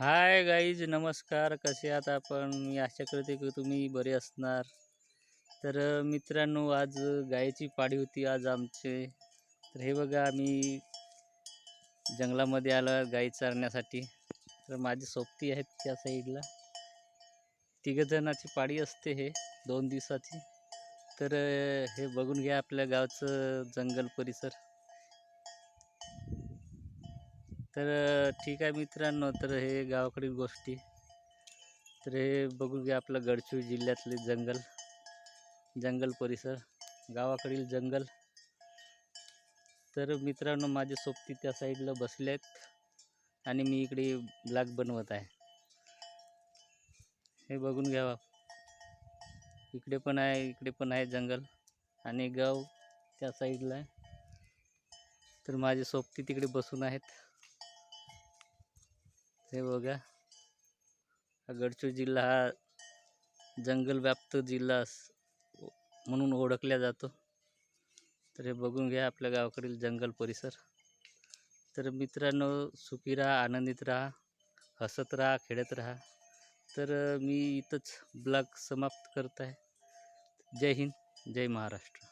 Hi guys नमस्कार. कसे आहात आपण? मी आशा करते की तुम्ही बरे असणार. तर मित्रांनो आज गायीची पाळी होती आज आमचे. तर हे बघा आम्ही जंगलामध्ये आलो गाई चारण्यासाठी. तर माझी सोबती आहेत त्या साईडला. तिघजणाची पाळी असते हे दोन दिवसाची. तर हे बघून घ्या आपल्या गावचं जंगल परिसर. तर ठीक आहे मित्रांनो. तर हे गावाकडील गोष्टी. तर हे बघून घ्या आपलं गडचिरोली जिल्ह्यातले जंगल. जंगल परिसर. गावाकडील जंगल. तर मित्रांनो माझे सोबती त्या साईडला बसले आहेत. आणि मी इकडे ब्लॅक बनवत आहे. हे बघून घ्या इकडे पण आहे इकडे पण आहे जंगल. आणि गाव त्या साईडला आहे. तर माझे सोबती तिकडे बसून आहेत. हे बघा. हा गडचिरोली जिल्हा हा जंगलव्याप्त जिल्हा अस- म्हणून ओळखला जातो. तर हे बघून घ्या आपल्या गावाकडील जंगल परिसर. तर मित्रांनो सुखी राहा आनंदित राहा हसत राहा खेळत राहा. तर मी इथंच ब्लॉग समाप्त करत आहे. जय हिंद जय महाराष्ट्र.